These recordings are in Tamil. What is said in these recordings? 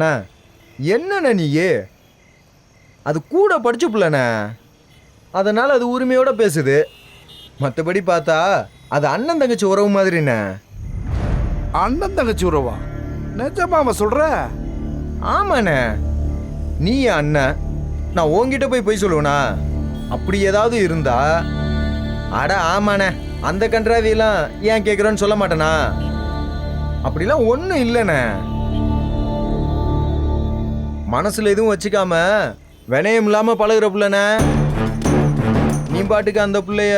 அண்ணா என்னண்ணே நீயே? அது கூட படிச்ச பிள்ளைண்ணே. அதனால் அது உரிமையோட பேசுது. மற்றபடி பார்த்தா அது அண்ணன் தங்கச்சி உறவு மாதிரிண்ணே. அண்ணன் தங்கச்சி உறவா? நிஜமாவ சொல்ற? ஆமாண்ணே. நீ அண்ணன். நான் உன்கிட்ட போய் போய் சொல்லுவேனா அப்படி ஏதாவது இருந்தா அட ஆமாண்ணே. அந்த கன்றாவியெல்லாம் ஏன் கேட்குறேன்னு சொல்ல மாட்டேனா அப்படிலாம் ஒன்றும் இல்லைண்ணே. மனசில் எதுவும் வச்சுக்காம வினயம் இல்லாமல் பழகுற பிள்ளைண்ணே நீ பாட்டுக்கு அந்த பிள்ளைய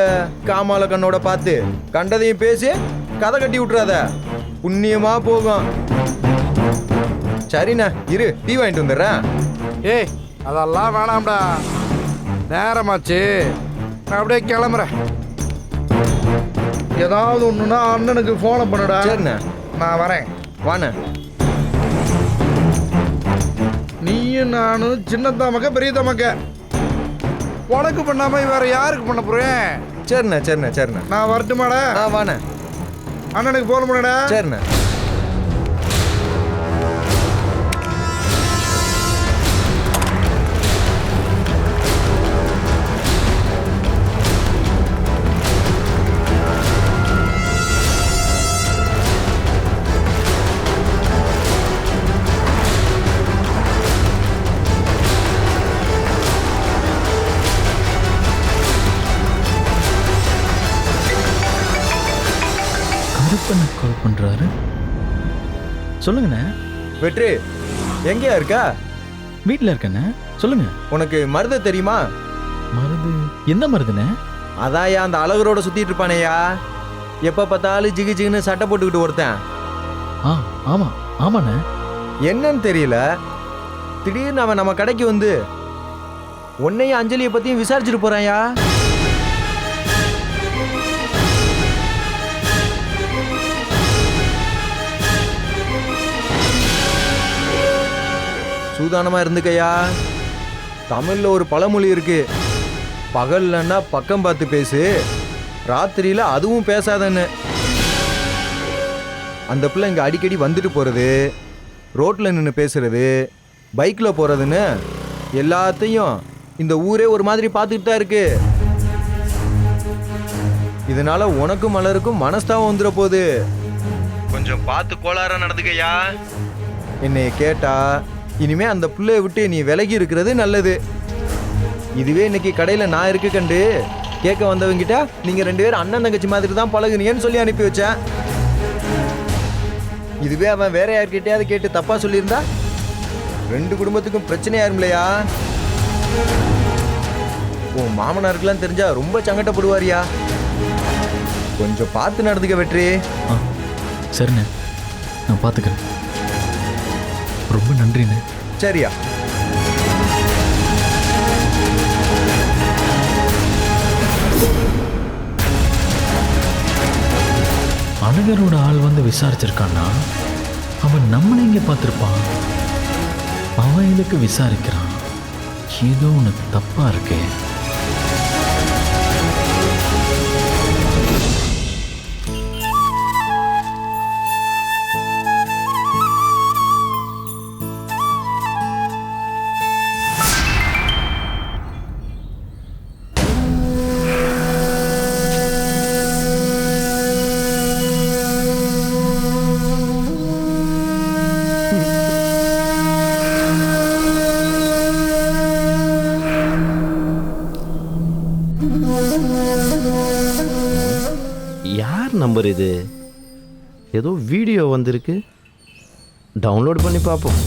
காமால கண்ணோட பார்த்து கண்டதையும் பேசி கதை கட்டி விட்றாத புண்ணியமா போகும். சரிண்ணா இரு டீ வாங்கிட்டு வந்துடுறேன். ஏய் அதெல்லாம் வேணாம்டா. நேரமாச்சு. நான் அப்படியே கிளம்புறேன். ஏதாவது ஒண்ணுன்னா அண்ணனுக்கு ஃபோனை பண்ணுடா. சரிண்ணே. நான் வரேன். வாண்ணே. நீயும் நானும் சின்ன தமக்க பெரிய தமக்க உனக்கு பண்ணாம வேற யாருக்கு பண்ண போறேன் சரிண்ணே சரிண்ணே சரிண்ணே. நான் வரட்டுமாடா? ஆ வாண்ணே. அண்ணனுக்கு ஃபோன் பண்ணுடா? சரிண்ணே. சொல்லுங்கண்ணே. வெற்றி எங்கேயா இருக்கா? வீட்டில் இருக்கண்ணே. சொல்லுங்க. உனக்கு மருத தெரியுமா? மருது எந்த மருதுண்ணே அதான்யா அந்த அழகரோட சுத்திட்டு இருப்பானேயா எப்ப பார்த்தாலும் ஜிகு ஜிகுன்னு சட்டை போட்டுக்கிட்டு ஒருத்தன். ஆ ஆமா ஆமாண்ணே. என்னன்னு தெரியல. திடீர்னு அவன் நம்ம கடைக்கு வந்து உன்னையும் அஞ்சலியை பத்தியும் விசாரிச்சுட்டு போறான்யா சூதானமா இருந்துக்கையா? தமிழ்ல ஒரு பழமொழி இருக்கு. பகல்லன்னா பக்கம் பார்த்து பேசு. ராத்திரியில அதுவும் பேசாதன்னு. அந்த பிள்ளை இங்க அடிக்கடி வந்துட்டு போறது ரோட்ல நின்று பேசுறது பைக்ல போறதுன்னு எல்லாத்தையும் இந்த ஊரே ஒரு மாதிரி பார்த்துக்கிட்டு தான் இருக்கு. இதனால உனக்கும் மலருக்கும் மனஸ்தாபம் வந்துட போகுது கொஞ்சம் பார்த்து கோளாரா நடந்துக்கையா? என்னைய கேட்டா இனிமே அந்த பிள்ளைய விட்டு நீ விலகி இருக்கிறது நல்லது. இதுவே இன்னைக்கு கடையில் நான் இருக்க கண்டு. கேட்க வந்தவங்கிட்ட நீங்கள் ரெண்டு பேரும் அண்ணன் தங்கச்சி மாதிரி தான் பழகுனீங்கன்னு சொல்லி அனுப்பி வச்சேன். இதுவே அவன் வேற யார்கிட்டயாவது கேட்டு தப்பாக சொல்லியிருந்தா? ரெண்டு குடும்பத்துக்கும் பிரச்சனையா இல்லையா உன் மாமனாருக்கெல்லாம் தெரிஞ்சா ரொம்ப சங்கடப்படுவாரியா? கொஞ்சம் பார்த்து நடந்துக்க வெற்றி. சரிண்ணே. நான் பார்த்துக்கிறேன். ரொம்ப நன்றிண்ணே. சரியா. அழகரோட ஆள் வந்து விசாரிச்சிருக்கான்னா அவன் நம்மளை இங்கே பார்த்துருப்பான்? அவன் இதுக்கு விசாரிக்கிறான்? ஏதோ உனக்கு தப்பா இருக்கே. நம்பர் இது ஏதோ வீடியோ வந்திருக்கு. டவுன்லோட் பண்ணி பார்ப்போம்.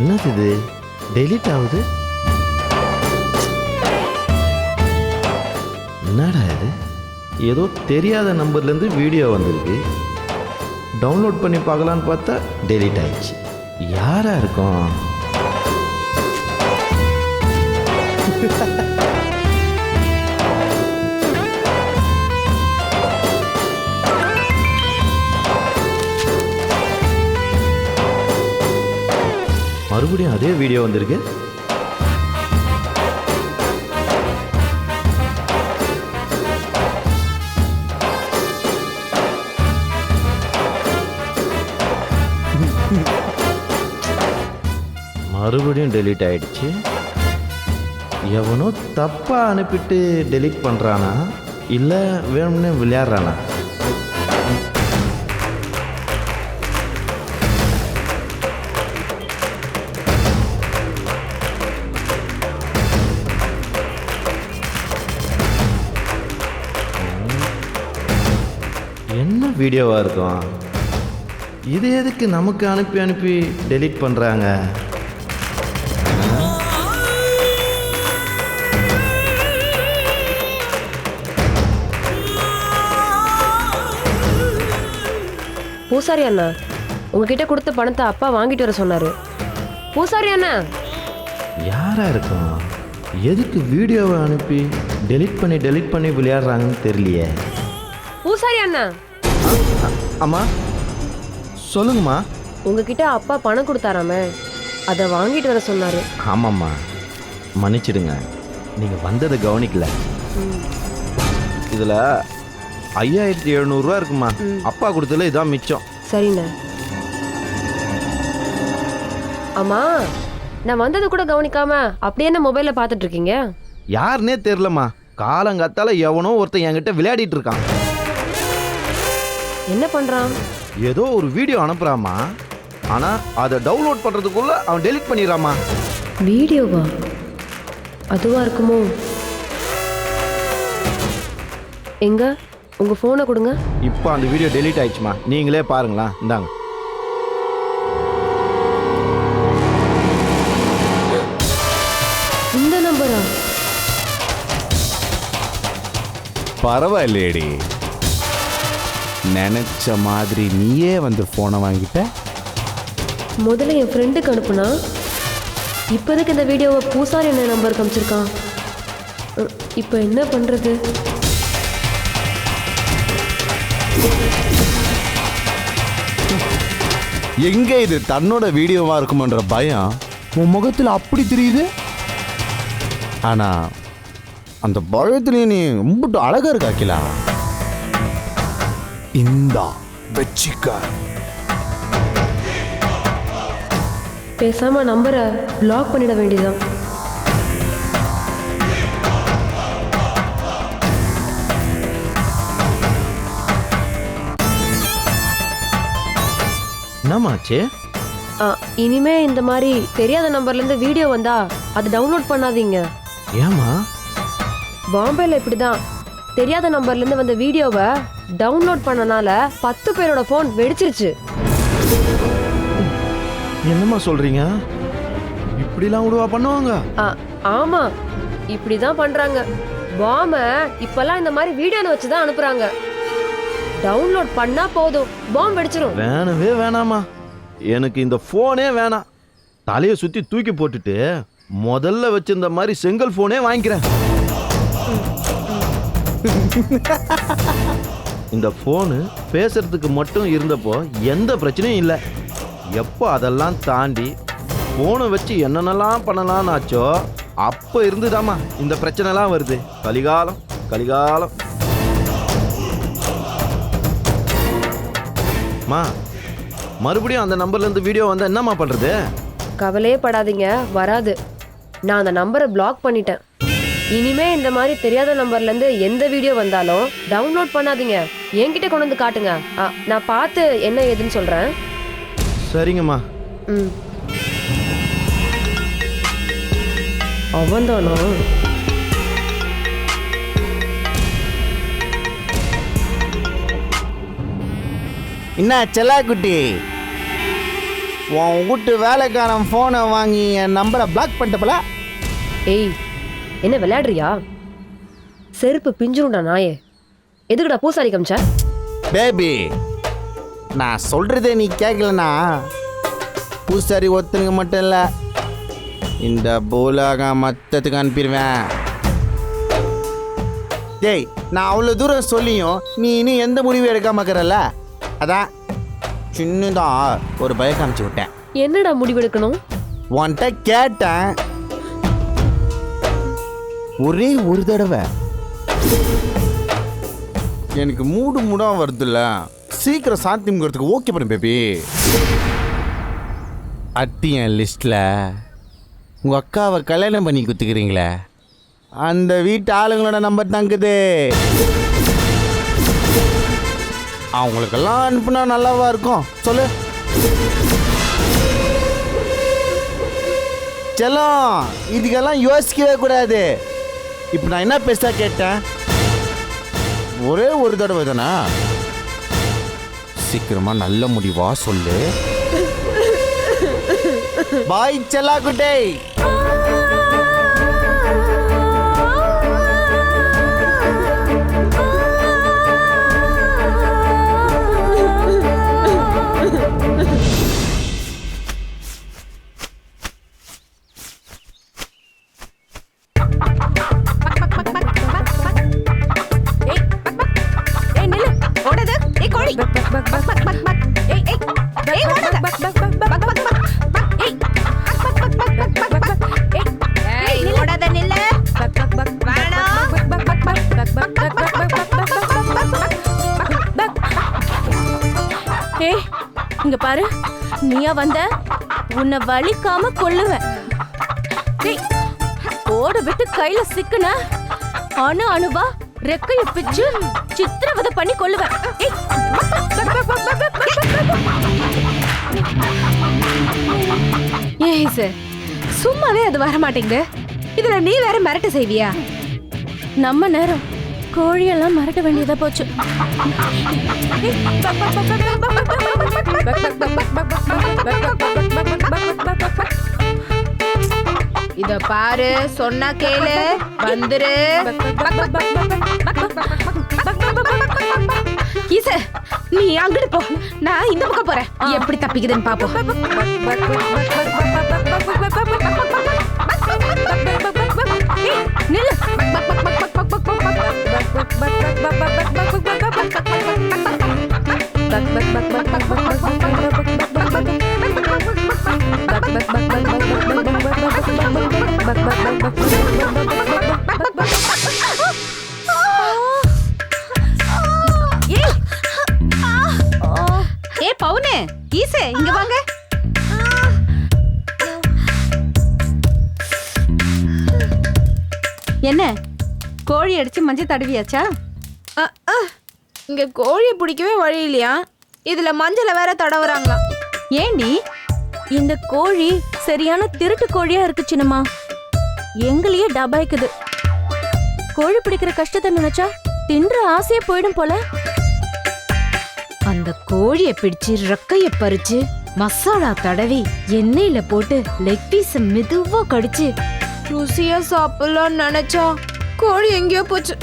என்னது இது? டெலிட் ஆகுது? என்னடா இது? ஏதோ தெரியாத நம்பர்லேருந்து வீடியோ வந்திருக்கு. டவுன்லோட் பண்ணி பார்க்கலான்னு பார்த்தா டெலிட் ஆயிடுச்சு. யாரா இருக்கும்? மறுபடியும் அதே வீடியோ வந்திருக்கு. மறுபடியும் டெலீட் ஆயிடுச்சு. எவனோ தப்பாக அனுப்பிட்டு டெலீட் பண்ணுறானா இல்லை வேணும்னே விளையாடுறானா? என்ன வீடியோவாக இருக்கும்? இது எதுக்கு நமக்கு அனுப்பி அனுப்பி டெலீட் பண்ணுறாங்க பூசாரி அண்ணா உங்ககிட்ட கொடுத்த பணத்தை அப்பா வாங்கிட்டு வர சொன்னாரு. பூசாரி அண்ணா! யாராக இருக்கும்? எதுக்கு வீடியோவை அனுப்பி டெலீட் பண்ணி டெலீட் பண்ணி விளையாடுறாங்கன்னு தெரியலையே. பூசாரி அண்ணா! அம்மா சொல்லுங்கம்மா. உங்ககிட்ட அப்பா பணம் கொடுத்தாராமே அதை வாங்கிட்டு வர சொன்னாரு. ஆமாம்மா. மன்னிச்சிடுங்க. நீங்கள் வந்ததை கவனிக்கல. இதில் ஐயாயிரத்தி எழுநூறுவா இருக்குமா? அப்பா கொடுத்ததுல இதான் மிச்சம். சரிண்ணே. அம்மா நான் வந்தது கூட கவனிக்காம அப்படியே என்ன மொபைல்ல பார்த்துட்டு இருக்கீங்க யாருன்னே தெரிலம்மா காலங்காத்தால எவனோ ஒருத்தன் என்கிட்ட விளையாடிட்டு இருக்கான் என்ன பண்றான்? ஏதோ ஒரு வீடியோ அனுப்புறாமா ஆனா அதை டவுன்லோட் பண்றதுக்குள்ள அவன் டெலீட் பண்ணிடுறாமா வீடியோவா? அதுவா இருக்குமோ? எங்க? உங்க போனை கொடுங்க. இப்போ அந்த வீடியோ டெலீட் ஆயிடுச்சுமா? நீங்களே பாருங்களா இந்தாங்க. இந்த நம்பரா? பரவாயில்லையேடி. நினைச்ச மாதிரி நீயே வந்து போனை வாங்கிட்ட? முதல்ல என் ஃப்ரெண்டுக்கு அனுப்புனா? இப்போதைக்கு இந்த வீடியோவை பூசாரி என்ன நம்பருக்கு அனுப்பிச்சிருக்கான் இப்போ என்ன பண்றது? எங்க இது தன்னோட வீடியோவா இருக்குமன்ற பயம் உன் முகத்துல அப்படி தெரியுது? ஆனா அந்த பயத்துலயே நீ ரொம்ப அழகா இருக்கா கிலா இந்தா வச்சிக்க. பேசாம நம்பரை பிளாக் பண்ணிட வேண்டியதான் என்னமாச்சு இனிமே இந்த மாதிரி தெரியாத நம்பர்ல இருந்து வீடியோ வந்தா அதை டவுன்லோட் பண்ணாதீங்க. ஏமா பாம்பேல இப்படிதான். தெரியாத நம்பர்ல இருந்து வந்த வீடியோவை டவுன்லோட் பண்ணனால பத்து பேரோட ஃபோன் வெடிச்சிருச்சு. என்னம்மா சொல்றீங்க? இப்படிலாம் விடுவா பண்ணுவாங்க. ஆமா. இப்படிதான் பண்றாங்க. பாம இப்பெல்லாம் இந்த மாதிரி வீடியோல வச்சு தான் அனுப்புறாங்க. டவுன்லோட் பண்ணா போதும். பாம் வெடிச்சிரும். வேணவே வேணாமா எனக்கு இந்த ஃபோனே வேணாம். தலையை சுற்றி தூக்கி போட்டுட்டு முதல்ல வச்சிருந்த மாதிரி செங்கல் ஃபோனே வாங்கிக்கிறேன். இந்த ஃபோனு பேசுறதுக்கு மட்டும் இருந்தப்போ எந்த பிரச்சனையும் இல்லை. எப்போ அதெல்லாம் தாண்டி ஃபோனை வச்சு என்னென்னலாம் பண்ணலாம்னு ஆச்சோ அப்போ இருந்துதாம்மா இந்த பிரச்சனைலாம் வருது. கலிகாலம் கலிகாலம். மா மறுபடியும் அந்த நம்பர்ல இருந்து வீடியோ வந்தா என்னம்மா பண்றது? கவலையே படாதீங்க வராது. நான் அந்த நம்பரை பிளாக் பண்ணிட்டேன். இனிமே இந்த மாதிரி தெரியாத நம்பர்ல இருந்து எந்த வீடியோ வந்தாலும் டவுன்லோட் பண்ணாதீங்க. என்கிட்ட கொண்டு வந்து காட்டுங்க. ஆ, நான் பார்த்து என்ன ஏதுன்னு சொல்றேன். சரிங்கம்மா. ம். அவன்தானா? என்ன செல்லாக்குட்டி உன் வீட்டு வேலைக்காரன் ஃபோனை வாங்கி என் நம்பரை பிளாக் பண்ணிட்டப்பல? ஏய் என்ன விளையாடுறியா? செருப்பு பிஞ்சிரும்டா நாயே. எதுக்குடா பூசாரி காமிச்ச? பேபி நான் சொல்கிறதே நீ கேட்கலனா பூசாரி ஒருத்தனுக்கு மட்டும் இல்லை இந்த பூலாகம் மொத்தத்துக்கு அனுப்பிடுவேன். டேய் நான் அவ்வளோ தூரம் சொல்லியும் நீ இன்னும் எந்த முடிவும் எடுக்காம இருக்கிறல்ல? அதான் சின்னதா ஒரு பய காமிச்சு விட்டேன். என்னடா முடிவெடுக்கணும்? உன்கிட்ட கேட்டேன். ஒரே ஒரு தடவை. எனக்கு மூடு மூடா வருதுல்ல. சீக்கிரம் சாத்தியம்ங்கிறதுக்கு ஓகே பண்ணு பேபி அட்டி என் லிஸ்ட்ல உங்கள் அக்காவை கல்யாணம் பண்ணி குத்துக்கிறீங்களே அந்த வீட்டு ஆளுங்களோட நம்பர் தாங்குது. அவங்களுக்கெல்லாம் அனுப்புனா நல்லாவா இருக்கும்? சொல்லு. செல்லம் இதுக்கெல்லாம் யோசிக்கவே கூடாது. இப்போ நான் என்ன பேச கேட்டேன்? ஒரே ஒரு தடவை தானே? சீக்கிரமா நல்ல முடிவா சொல்லு. பாய் செல்லா குட்டை. வலிக்காம கொல்லுவேன் ஓட விட்டு கையில சிக்குன அணு அணுவா ரெக்கைய பிச்சு சித்திரவதை பண்ணி கொல்லுவேன் ஏய் சார் சும்மாவே அது வர மாட்டேங்குது இதுல நீ வேற மிரட்ட செய்வியா? நம்ம நேரம் கோழியெல்லாம் மறக்க வேண்டியதா போச்சு. இத பாரு சொன்னா கேளு வந்துரு ஈச நீ அங்கிட்டு போ நான் இந்த பக்கம் போறேன் எப்படி தப்பிக்குதுன்னு பாப்போம் ஏ பவுனு ஈசே இங்க வாங்க. என்ன கோழி அடிச்சு மஞ்சள் தடவியாச்சா? இங்க கோழியை பிடிக்கவே வழி இல்லையா? இதுல மஞ்சள வேற தடவுறாங்களாம். ஏண்டி இந்த கோழி சரியான திருட்டு கோழியா இருக்கு சின்னம்மா. எங்களையே டபாய்க்குது கோழி பிடிக்கிற கஷ்டத்தை நினைச்சா தின்ற ஆசையே போயிடும் போல. அந்த கோழிய பிடிச்சு ரெக்கைய பறிச்சு மசாலா தடவி எண்ணெயில போட்டு லெக் பீஸ் மெதுவா கடிச்சு ருசியா சாப்பிடலாம்னு நினைச்சா கோழி எங்கேயோ போச்சு.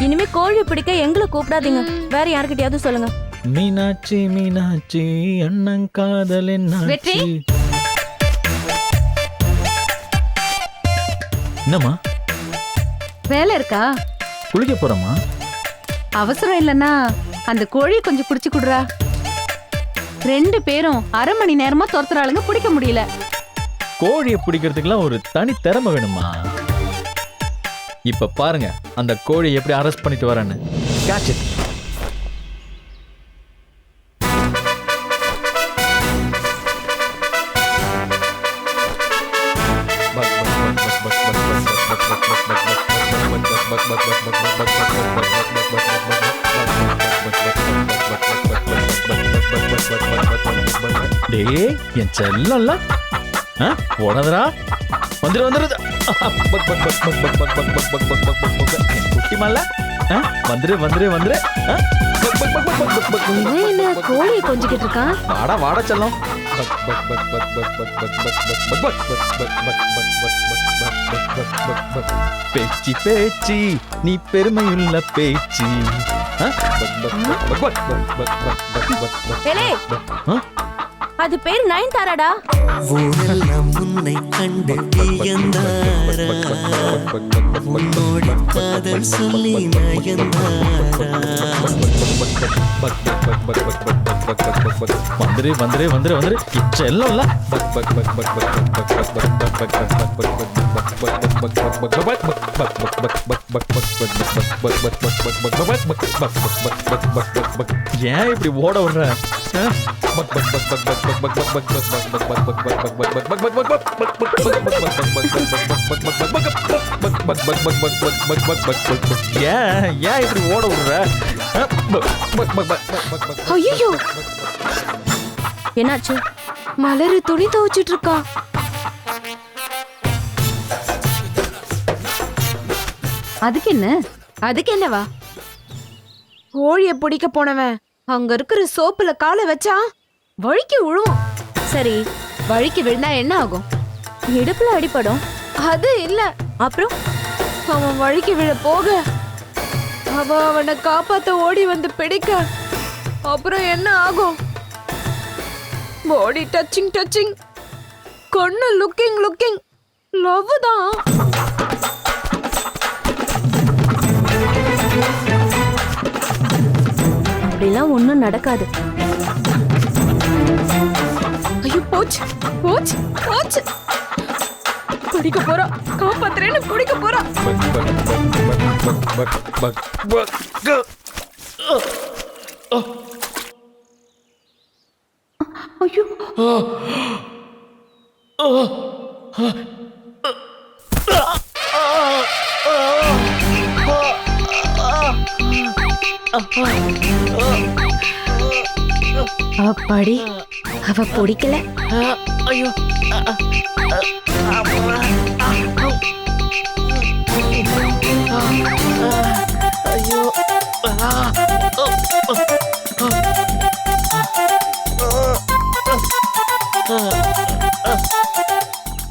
இனிமே கோழி பிடிக்க எங்களை கூப்பிடாதீங்க. வேற யார்கிட்டயாவது சொல்லுங்க. மீனாட்சி மீனாட்சி அண்ணன் காதல் வெற்றி. என்னாச்சு என்னம்மா? வேலை இருக்கா? குளிக்க போறோமா அவசரம் இல்லைன்னா அந்த கோழியை கொஞ்சம் பிடிச்சு குடுறா. ரெண்டு பேரும் அரை மணி நேரமா துரத்துறாளுங்க பிடிக்க முடியல. கோழியை பிடிக்கிறதுக்குலாம் ஒரு தனி திறமை வேணுமா இப்ப பாருங்க அந்த கோழியை எப்படி அரெஸ்ட் பண்ணிட்டு வரேன்னு. கேட்ச் டேய் என் செல்லம்ல போனதுரா வந்துரு வந்துருது குட்டி மல்ல வந்துரு வந்துரு வந்துரு கோழியை கொஞ்சிக்கிட்டு இருக்கான் வாடா வாடா செல்லம் பேச்சி பேச்சி நீ பெருமையுள்ள பேச்சி அது பேர் நயன்தாராடா. ஊரெல்லாம் உன்னை கண்டு வியந்தாரா? உன்னோடு காதல் சொல்லி நயந்தாரா? வந்துரு வந்துரு வந்துரு வந்துரு. செல்லம்ல ஏன் இப்படி ஓட விடுற? ஏன் ஏன் இப்படி ஓட விடுற? ஐயோ என்னாச்சு? மலரு துணி துவைச்சிட்டு இருக்கா. அதுக்கு என்ன அதுக்கு என்னவா கோழிய பிடிக்க போனவன். அங்க இருக்கிற சோப்புல காலை வச்சா வழுக்கி விழுவும் சரி வழுக்கி விழுந்தா என்ன ஆகும்? இடுப்புல அடிபடும். அது இல்ல. அப்புறம் அவன் வழுக்கி விழ போக அவ அவனை காப்பாத்த ஓடி வந்து பிடிக்க. அப்புறம் என்ன ஆகும்? பாடி டச்சிங் டச்சிங் கண்ணு லுக்கிங் லுக்கிங் லவ் தான். அப்படிலாம் ஒன்றும் நடக்காது. ஐயோ போச்சு போச்சு போச்சு. குடிக்க போறா காப்பாத்துறேன்னு குடிக்க போறா. ஐயோ. அப்பாடி அவ பிடிக்கல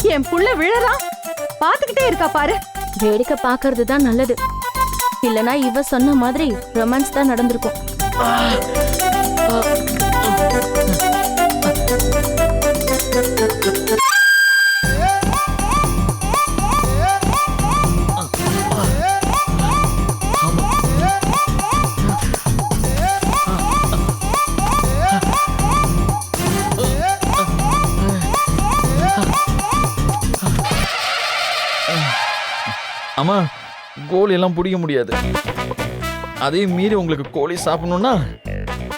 என் புள்ள விழறான் பாத்துக்கிட்டே இருக்கா பாரு வேடிக்கை பாக்குறது தான் நல்லது இல்லனா இவ சொன்ன மாதிரி ரொமான்ஸ் தான் நடந்திருக்கும் அம்மா கோழி எல்லாம் பிடிக்க முடியாது. அதையும் மீறி உங்களுக்கு கோழி சாப்பிடணும்னா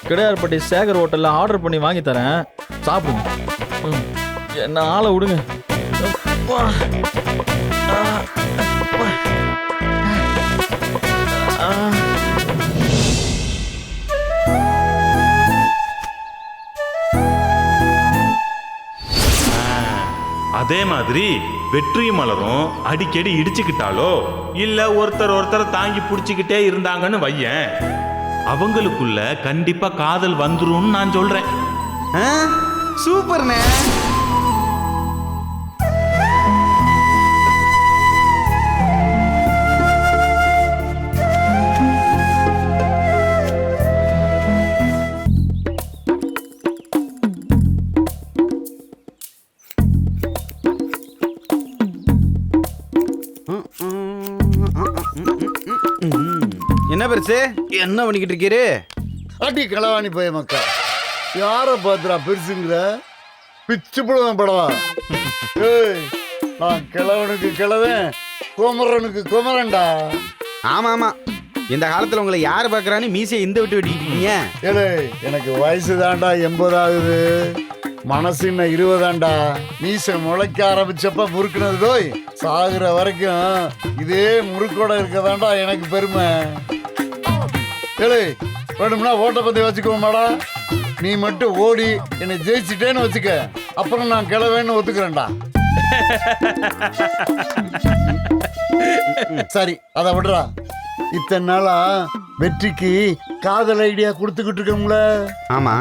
கிடையார்பட்டி சேகர் ஹோட்டலில் ஆர்டர் பண்ணி வாங்கி தரேன். சாப்பிடுங்க. என்ன ஆளை விடுங்க. அதே மாதிரி வெற்றி மலரும் அடிக்கடி இடிச்சுக்கிட்டாலோ இல்ல ஒருத்தர் ஒருத்தர் தாங்கி பிடிச்சிக்கிட்டே இருந்தாங்கன்னு வையேன். அவங்களுக்குள்ள கண்டிப்பா காதல் வந்துரும்னு நான் சொல்றேன். சூப்பர்ண்ணே. பெருசு என்ன பண்ணிக்கிட்டு இருக்கீரு? அடி களவாணி போய் மக்கா. யார பாத்துறா பெருசுங்கிற? பிச்சு புடுவேன் படவா? ஏய் நான் கிழவனுக்கு கிழவன் குமரனுக்கு குமரன்டா. ஆமா ஆமா. இந்த காலத்துல உங்களை யார் பாக்குறான்னு மீசையை இந்த விட்டு வெட்டிக்கிட்டீங்க ஏலே எனக்கு வயசு தாண்டா எண்பது ஆகுது. மனசு இன்னும் இருபதாண்டா மீசை முளைக்க ஆரம்பிச்சப்ப முறுக்குனது போய் சாகுற வரைக்கும் இதே முறுக்கோட இருக்கதாண்டா எனக்கு பெருமை. ஏலே வேணும்னா ஓட்டப்பத்தி வச்சுக்குவோமாடா. நீ மட்டும் ஓடி என்னை ஜெயிச்சிட்டேன்னு வச்சுக்க. அப்புறம் நான் கிளவேன்னு ஒத்துக்கிறேன்டா. சரி அதை விடுறா. இத்தனை நாளா வெற்றிக்கு காதல் ஐடியா கொடுத்துக்கிட்டு இருக்கோம்ல. ஆமா.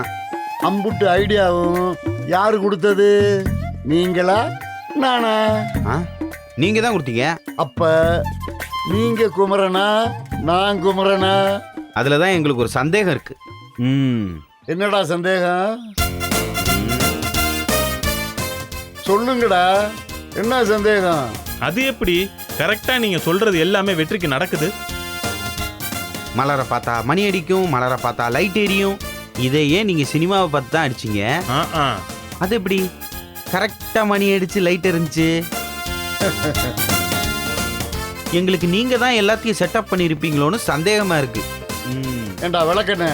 அம்புட்டு ஐடியாவும் யாரு கொடுத்தது? நீங்களா? நானா? நீங்க தான் கொடுத்தீங்க. அப்ப நீங்க குமரனா நான் குமரனா? அதுல தான் எங்களுக்கு ஒரு சந்தேகம் இருக்கு. ம். என்னடா சந்தேகம்? சொல்லுங்கடா என்ன சந்தேகம்? அது எப்படி? கரெக்டா நீங்க சொல்றது எல்லாமே வெற்றிக்கு நடக்குது. மலரை பார்த்தா மணி அடிக்கும் மலரை பார்த்தா லைட் எரியும். இதையே நீங்க சினிமாவை பார்த்து தான் அடிச்சீங்க. ஆ, ஆ. அது எப்படி? கரெக்டா மணி அடிச்சு லைட் எரிஞ்சு எங்களுக்கு நீங்க தான் எல்லாத்தையும் செட்டப் பண்ணியிருப்பீங்களோன்னு சந்தேகமா இருக்கு. ஏண்டா விளக்கண்ணு?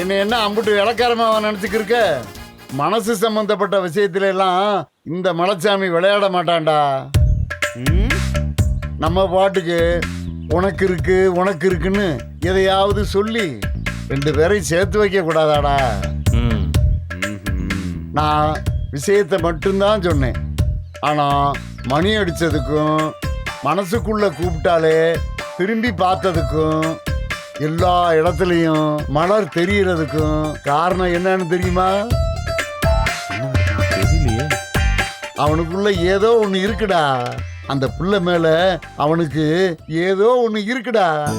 என்ன என்ன அம்புட்டு விளக்காரமா நினைச்சுக்கு இருக்க மனசு சம்பந்தப்பட்ட விஷயத்துல எல்லாம் இந்த மலைச்சாமி விளையாட மாட்டான்டா? நம்ம பாட்டுக்கு உனக்கு இருக்கு உனக்கு இருக்குன்னு எதையாவது சொல்லி ரெண்டு பேரையும் சேர்த்து வைக்க கூடாதாடா. நான் விஷயத்தை மட்டும்தான் சொன்னேன். ஆனா மணி அடிச்சதுக்கும் மனசுக்குள்ள கூப்பிட்டாலே திரும்பி பார்த்ததுக்கும் எல்லா இடத்துலையும் மலர் தெரியறதுக்கும் காரணம் என்னன்னு தெரியுமா? தெரியலையே. அவனுக்குள்ள ஏதோ ஒண்ணு இருக்குடா. அந்த புள்ள மேல அவனுக்கு ஏதோ ஒண்ணு இருக்குடா.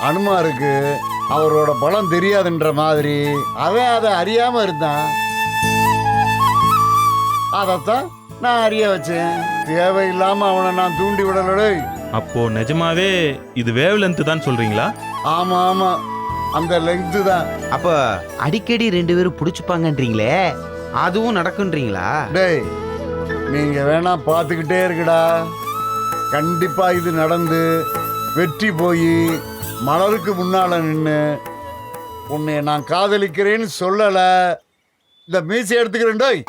அனுமாருக்கு அவரோட பலம் தெரியாதுன்ற மாதிரி அவன் அதை அறியாம இருந்தான். அதைத்தான் நான் அறிய வச்சேன். தேவையில்லாம அவனை நான் தூண்டி விடலடே அப்போ நிஜமாவே இது வேவ் லென்த் தான் சொல்றீங்களா? ஆமா ஆமா. அந்த லெங்க்து தான். அப்ப அடிக்கடி ரெண்டு பேரும் புடிச்சுப்பாங்கன்றீங்களே? அதுவும் நடக்குன்றீங்களா? டேய் நீங்க வேணா பார்த்துக்கிட்டே இருக்குடா கண்டிப்பா இது நடந்து வெற்றி போய் மலருக்கு முன்னால நின்று உன்னை நான் காதலிக்கிறேன்னு சொல்லல. இந்த மீசை எடுத்துக்கிறேன் டேய்.